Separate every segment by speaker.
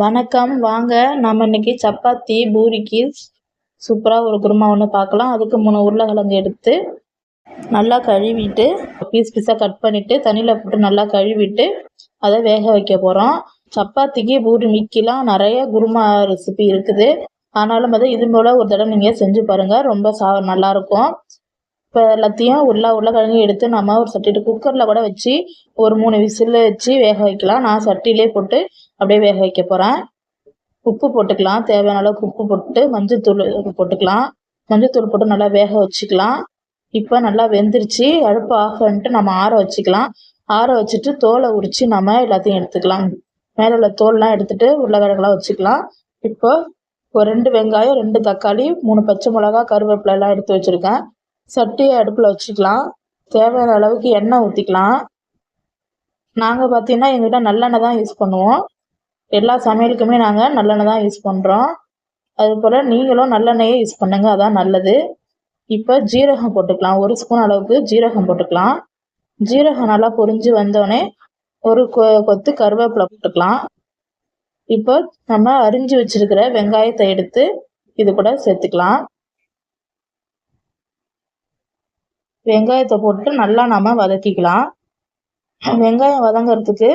Speaker 1: வணக்கம். வாங்க நம்ம இன்னைக்கு சப்பாத்தி பூரிக்கு சூப்பராக ஒரு குருமா ஒன்று பார்க்கலாம். அதுக்கு மூணு உருளைக்கிழங்கு எடுத்து நல்லா கழுவிட்டு பீஸ் பீஸாக கட் பண்ணிவிட்டு தண்ணியில் போட்டு நல்லா கழுவிட்டு அதை வேக வைக்க போகிறோம் சப்பாத்திக்கு பூரி மிக்கிலாம் நிறைய குருமா ரெசிபி இருக்குது. ஆனாலும் அதை இது போல் ஒரு தடவை நீங்கள் செஞ்சு பாருங்கள் ரொம்ப சா நல்லாயிருக்கும் இப்போ எல்லாத்தையும் உருளை உருளைக்கிழங்கு எடுத்து நம்ம ஒரு சட்டிட்டு குக்கரில் கூட வச்சு ஒரு மூணு விசில் வச்சு வேக வைக்கலாம். நான் சட்டிலே போட்டு அப்படியே வேக வைக்க போகிறேன் உப்பு போட்டுக்கலாம். தேவையான அளவுக்கு உப்பு போட்டு மஞ்சத்தூள் போட்டுக்கலாம். மஞ்சத்தூள் போட்டு நல்லா வேக வச்சுக்கலாம். இப்போ நல்லா வெந்துருச்சு. அடுப்பு ஆஃப் பண்ணிட்டு நம்ம ஆற வச்சுக்கலாம். ஆற வச்சுட்டு தோலை உரித்து நம்ம எல்லாத்தையும் எடுத்துக்கலாம். மேலே உள்ள தோல்லாம் எடுத்துட்டு உருளைக்கிழங்குலாம் வச்சுக்கலாம். இப்போ ஒரு ரெண்டு வெங்காயம் ரெண்டு தக்காளி மூணு பச்சை மிளகா கருவேப்பிலை எல்லாம் எடுத்து வச்சுருக்கேன். சட்டியை அடுப்பில் வச்சுக்கலாம். தேவையான அளவுக்கு எண்ணெய் ஊற்றிக்கலாம் நாங்கள் பார்த்தீங்கன்னா எங்கள்கிட்ட நல்லெண்ணெய் தான் யூஸ் பண்ணுவோம். எல்லா சமையலுக்குமே நாங்கள் நல்லெண்ணெய் தான் யூஸ் பண்ணுறோம் அதுபோல் நீங்களும் நல்லெண்ணெயே யூஸ் பண்ணுங்கள் அதான் நல்லது. இப்போ ஜீரகம் போட்டுக்கலாம். ஒரு ஸ்பூன் அளவுக்கு ஜீரகம் போட்டுக்கலாம். ஜீரகம் நல்லா பொரிஞ்சு வந்தோடனே ஒரு கொ கொத்து கருவேப்பிலை போட்டுக்கலாம். இப்போ நம்ம அரிஞ்சு வச்சிருக்கிற வெங்காயத்தை எடுத்து இது கூட சேர்த்துக்கலாம். வெங்காயத்தை போட்டு நல்லா நம்ம வதக்கிக்கலாம். வெங்காயம் வதங்கிறதுக்கு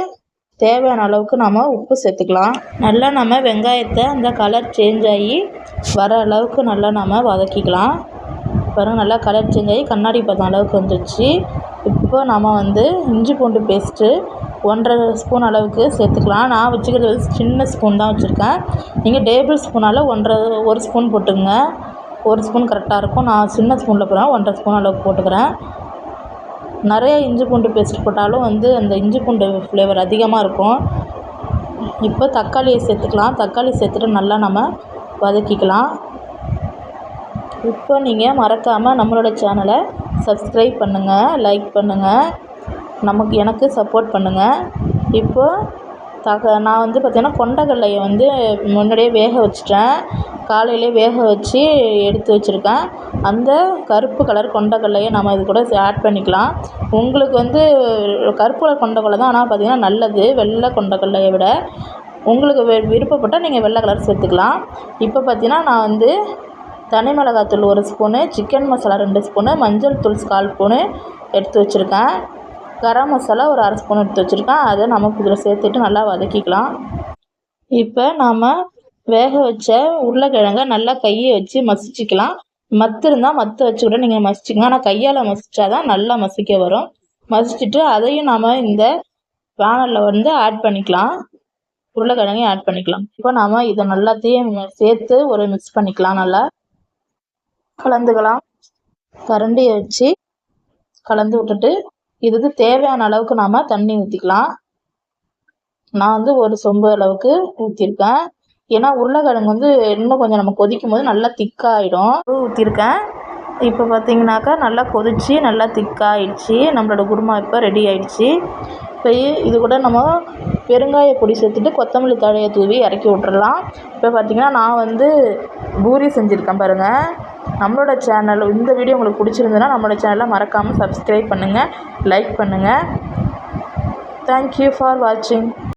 Speaker 1: தேவையான அளவுக்கு நம்ம உப்பு சேர்த்துக்கலாம். நல்லா நம்ம வெங்காயத்தை அந்த கலர் சேஞ்ச் ஆகி வர அளவுக்கு நல்லா நம்ம வதக்கிக்கலாம். பாருங்கள் நல்லா கலர் சேஞ்ச் ஆகி கண்ணாடி பதம் அளவுக்கு வந்துடுச்சு இப்போ நம்ம வந்து இஞ்சி பூண்டு பேஸ்ட்டு ஒன்றரை ஸ்பூன் அளவுக்கு சேர்த்துக்கலாம். நான் வச்சுக்கிறது வந்து சின்ன ஸ்பூன் தான் வச்சுருக்கேன். நீங்கள் டேபிள் ஸ்பூனால் ஒன்றரை ஒரு ஸ்பூன் போட்டுங்க ஒரு ஸ்பூன் கரெக்டாக இருக்கும். நான் சின்ன ஸ்பூனில் போகிறேன் ஒன்றரை ஸ்பூன் அளவுக்கு போட்டுக்கிறேன். நிறைய இஞ்சி பூண்டு பேஸ்ட் போட்டாலும் வந்து அந்த இஞ்சி பூண்டு ஃப்ளேவர் அதிகமாக இருக்கும். இப்போ தக்காளியை சேர்த்துக்கலாம். தக்காளி சேர்த்துட்டு நல்லா நம்ம வதக்கிக்கலாம். இப்போ நீங்கள் மறக்காமல் நம்மளோட சேனலை சப்ஸ்கிரைப் பண்ணுங்கள் லைக் பண்ணுங்கள் நமக்கு எனக்கு சப்போர்ட் பண்ணுங்கள் இப்போது தக நான் வந்து பார்த்திங்கன்னா கொண்டக்கடலையை வந்து முன்னாடியே வேக வச்சுட்டேன். காலையிலே வேக வச்சு எடுத்து வச்சுருக்கேன். அந்த கருப்பு கலர் கொண்டக்கடலையை நம்ம இது கூட ஆட் பண்ணிக்கலாம். உங்களுக்கு வந்து கருப்பு கலர் கொண்டக்கடலை தான் ஆனால் பார்த்திங்கன்னா நல்லது. வெள்ளை கொண்டக்கடலையை விட. உங்களுக்கு வி விருப்பப்பட்டால் நீங்கள் வெள்ளை கலர் சேர்த்துக்கலாம். இப்போ பார்த்திங்கன்னா நான் வந்து தனி மிளகாத்தூள் ஒரு ஸ்பூனு சிக்கன் மசாலா ரெண்டு ஸ்பூனு மஞ்சள் தூள் கால் ஸ்பூனு எடுத்து வச்சுருக்கேன். கரம் மசாலா ஒரு அரை ஸ்பூன் எடுத்து வச்சுருக்கேன். அதை நம்ம இதில் சேர்த்துட்டு நல்லா வதக்கிக்கலாம். இப்போ நாம் வேக வச்ச உருளைக்கிழங்க நல்லா கையை வச்சு மசிச்சிக்கலாம். மத்து இருந்தால் மத்து வச்சு கூட நீங்கள் மசிச்சிக்கலாம். ஆனால் கையால் மசிச்சா தான் நல்லா மசிக்க வரும். மசிச்சுட்டு அதையும் நாம் இந்த பேனலில் வந்து ஆட் பண்ணிக்கலாம். உருளைக்கிழங்கையும் ஆட் பண்ணிக்கலாம். இப்போ நாம் இதை நல்லாத்தையும் சேர்த்து ஒரு மிக்ஸ் பண்ணிக்கலாம் நல்லா. கலந்துக்கலாம். கரண்டியை வச்சு கலந்து விட்டுட்டு இதுக்கு தேவையான அளவுக்கு நாம் தண்ணி ஊற்றிக்கலாம் நான் வந்து ஒரு சொம்பு அளவுக்கு ஊற்றிருக்கேன் ஏன்னா உருளைக்கிழங்கு வந்து இன்னும் கொஞ்சம் நம்ம கொதிக்கும் போது நல்லா திக்காகிடும் ஊற்றிருக்கேன் இப்போ பார்த்தீங்கன்னாக்கா நல்லா கொதித்து நல்லா திக்காகிடுச்சி நம்மளோட குருமா இப்போ ரெடி ஆகிடுச்சி இப்போ இது கூட நம்ம பெருங்காய பொடி சேர்த்துட்டு கொத்தமல்லி தழையை தூவி இறக்கி விட்டுறலாம். இப்போ பார்த்திங்கன்னா நான் வந்து பூரி செஞ்சுருக்கேன் பாருங்கள் நம்மளோட சேனல் இந்த வீடியோ உங்களுக்கு பிடிச்சிருந்ததுன்னா நம்மளோட சேனலை மறக்காமல் சப்ஸ்கிரைப் பண்ணுங்கள் லைக் பண்ணுங்கள் தேங்க்யூ ஃபார் வாட்சிங்